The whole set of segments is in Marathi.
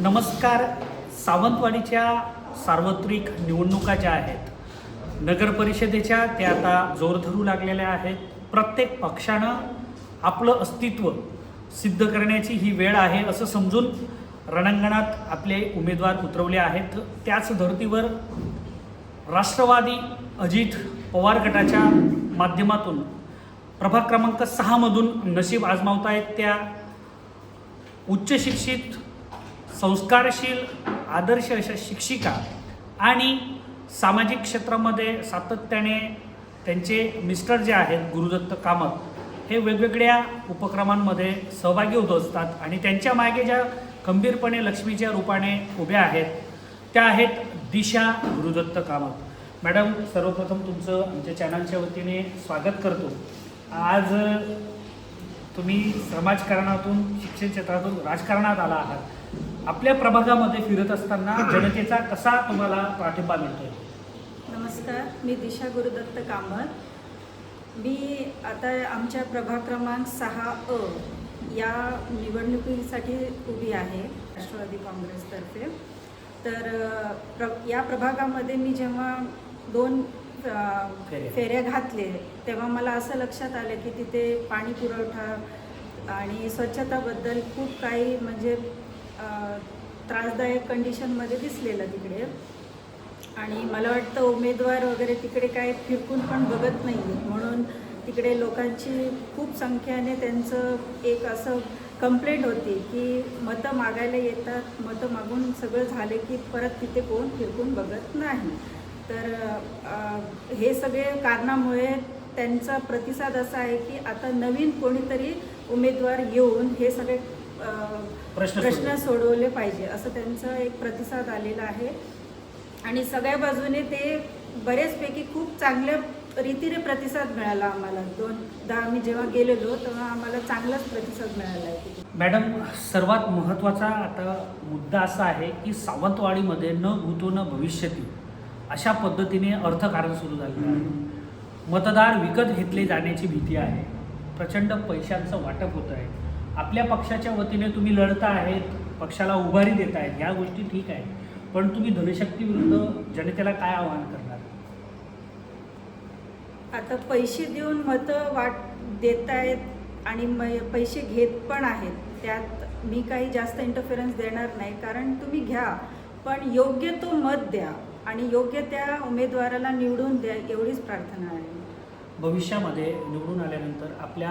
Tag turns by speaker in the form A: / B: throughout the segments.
A: नमस्कार. सावंतवाडीच्या सार्वत्रिक निवडणुका ज्या आहेत नगरपरिषदेच्या त्या आता जोर धरू लागलेल्या आहेत. प्रत्येक पक्षानं आपलं अस्तित्व सिद्ध करण्याची ही वेळ आहे असं समजून रणांगणात आपले उमेदवार उतरवले आहेत. त्याच धर्तीवर राष्ट्रवादी अजित पवार गटाच्या माध्यमातून प्रभाग क्रमांक सहामधून नशीब आजमावतायत त्या उच्चशिक्षित संस्कारशील आदर्श अशा शिक्षिका आणि सामाजिक क्षेत्रामध्ये सातत्याने त्यांचे मिस्टर जे आहेत गुरुदत्त कामत हे वेगवेगळ्या उपक्रमांमध्ये सहभागी होत असतात आणि त्यांच्या मागे ज्या खंबीरपणे लक्ष्मीच्या रूपाने उभ्या आहेत त्या आहेत दिशा गुरुदत्त कामत. मॅडम सर्वप्रथम तुमचं आमच्या चॅनलच्या वतीने स्वागत करतो. आज तुम्ही समाजकारणातून शिक्षण क्षेत्रातून राजकारणात आला आहात. आपल्या प्रभागामध्ये फिरत असताना जनतेचा कसा तुम्हाला पाठिंबा मिळतोय?
B: नमस्कार मी दिशा गुरुदत्त कामत मी आता आमच्या प्रभाग क्रमांक सहा अ या निवडणुकीसाठी उभी आहे राष्ट्रवादी काँग्रेसतर्फे. तर प्र या प्रभागामध्ये मी जेव्हा दोन.
A: फेऱ्या.
B: घातले तेव्हा मला असं लक्षात आलं की तिथे पाणी पुरवठा आणि स्वच्छताबद्दल खूप काही म्हणजे त्रासदायक कंडिशनमध्ये दिसलेलं तिकडे. आणि मला वाटतं उमेदवार वगैरे तिकडे काय फिरकून पण बघत नाही आहेत म्हणून तिकडे लोकांची खूप संख्याने त्यांचं एक असं कंप्लेंट होती की मतं मागायला येतात मतं मागून सगळं झालं की परत तिथे कोण फिरकून बघत नाही. तर आ, हे सगळे कारणामुळे त्यांचा प्रतिसाद असा आहे की आता नवीन कोणीतरी उमेदवार येऊन हे सगळे
A: प्रश्न सोडवले.
B: पाहिजे असं त्यांचा एक प्रतिसाद आलेला आहे. आणि सगळ्या बाजूने ते बरेचपैकी खूप चांगल्या रीतीने प्रतिसाद मिळाला आम्हाला. दोनदा आम्ही जेव्हा गेलेलो तेव्हा आम्हाला चांगलाच प्रतिसाद मिळाला आहे.
A: मॅडम सर्वात महत्त्वाचा आता मुद्दा असा आहे की सावंतवाडीमध्ये न भूतो न भविष्यती अशा पद्धतीने अर्थकारण सुरू झालेलं आहे. मतदार विकत घेतले जाण्याची भीती आहे. प्रचंड पैशांचं वाटप होत आहे. आपल्या पक्षाच्या वतीने तुम्ही लढता आहेत पक्षाला उभारी देत आहेत ह्या गोष्टी ठीक आहे पण तुम्ही धनशक्ती विरुद्ध जनतेला काय आव्हान करणार?
B: आता पैसे देऊन मतं वाट देत आहेत आणि म पैसे घेत पण आहेत. त्यात मी काही जास्त इंटरफेरन्स देणार नाही. कारण तुम्ही घ्या पण योग्य तो मत द्या. आणि योग्य त्या उमेदवाराला निवडून द्या एवढीच प्रार्थना आहे.
A: भविष्यामध्ये निवडून आल्यानंतर आपल्या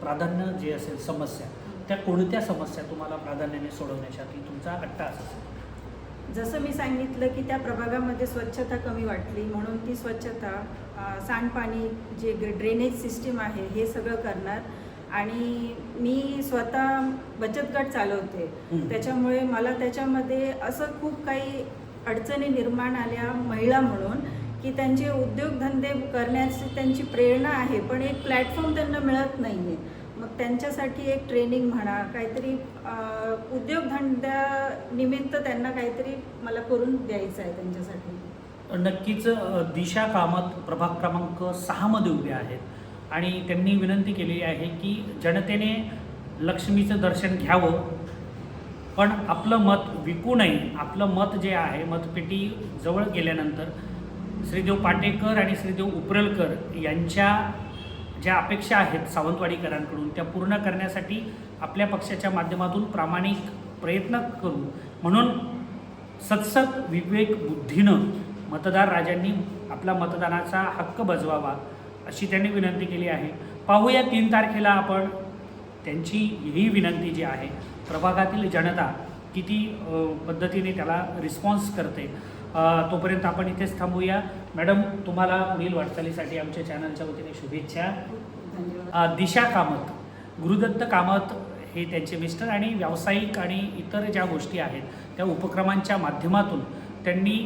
A: प्राधान्य जे असेल समस्या त्या कोणत्या समस्या तुम्हाला प्राधान्याने सोडवण्यासाठी तुमचा असेल?
B: जसं मी सांगितलं की त्या प्रभागामध्ये स्वच्छता कमी वाटली म्हणून ती स्वच्छता सांडपाणी जे ड्रेनेज सिस्टीम आहे हे सगळं करणार. आणि मी स्वतः बचत गट चालवते. त्याच्यामुळे मला त्याच्यामध्ये असं खूप काही अडचणी निर्माण आल्या महिला म्हणून की त्यांचे उद्योगधंदे करण्याची त्यांची प्रेरणा आहे पण एक प्लॅटफॉर्म त्यांना मिळत नाही आहे मग त्यांच्यासाठी एक ट्रेनिंग म्हणा काहीतरी उद्योगधंद्यानिमित्त त्यांना काहीतरी मला करून द्यायचं आहे त्यांच्यासाठी.
A: नक्कीच दिशा कामत प्रभाग क्रमांक सहामध्ये उभे आहेत. आणि त्यांनी विनंती केलेली आहे की जनतेने लक्ष्मीचं दर्शन घ्यावं. पण आपलं मत विकू नये आपलं मत जे आहे मतपेटी जवळ गेल्यानंतर श्रीदेव पाटेकर आणि श्रीदेव उपरलकर यांच्या ज्या अपेक्षा आहेत सावंतवाडीकरांकडून त्या पूर्ण करण्यासाठी आपल्या पक्षाच्या माध्यमातून प्रामाणिक प्रयत्न करू. म्हणून सत्सत विवेक बुद्धीनं मतदार राजांनी आपला मतदानाचा हक्क बजवावा अशी त्यांनी विनंती केली आहे. पाहूया तीन तारखेला आपण त्यांची ही विनंती जी आहे प्रभागातील जनता किती पद्धतीने त्याला रिस्पॉन्स करते तोपर्यंत आपण इथेच थांबूया. मॅडम तुम्हाला पुढील वाटचालीसाठी आमच्या चॅनलच्या वतीने शुभेच्छा. दिशा कामत गुरुदत्त कामत हे त्यांचे मिस्टर आणि व्यावसायिक आणि इतर ज्या गोष्टी आहेत त्या उपक्रमांच्या माध्यमातून त्यांनी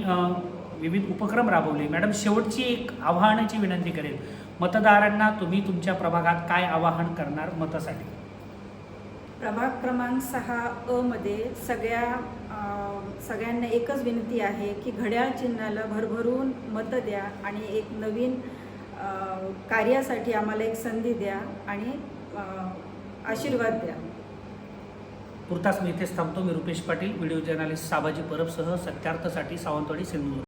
A: विविध उपक्रम राबवले. मॅडम शेवटची एक आव्हानाची विनंती करेल मतदारांना तुम्ही तुमच्या प्रभागात काय आवाहन करणार मतासाठी?
B: प्रभाग क्रमांक सहा अ मध्ये सगळ्या सगळ्यांना एकच विनंती आहे की घड्याळ चिन्हाला भरभरून मतं द्या आणि एक नवीन कार्यासाठी आम्हाला एक संधी द्या आणि आशीर्वाद द्या.
A: पुरताच मी इथेच थांबतो. मी रुपेश पाटील व्हिडिओ जर्नालिस्ट साबाजी परबसह सत्यार्थसाठी सावंतवाडी सिंधुदुर्ग.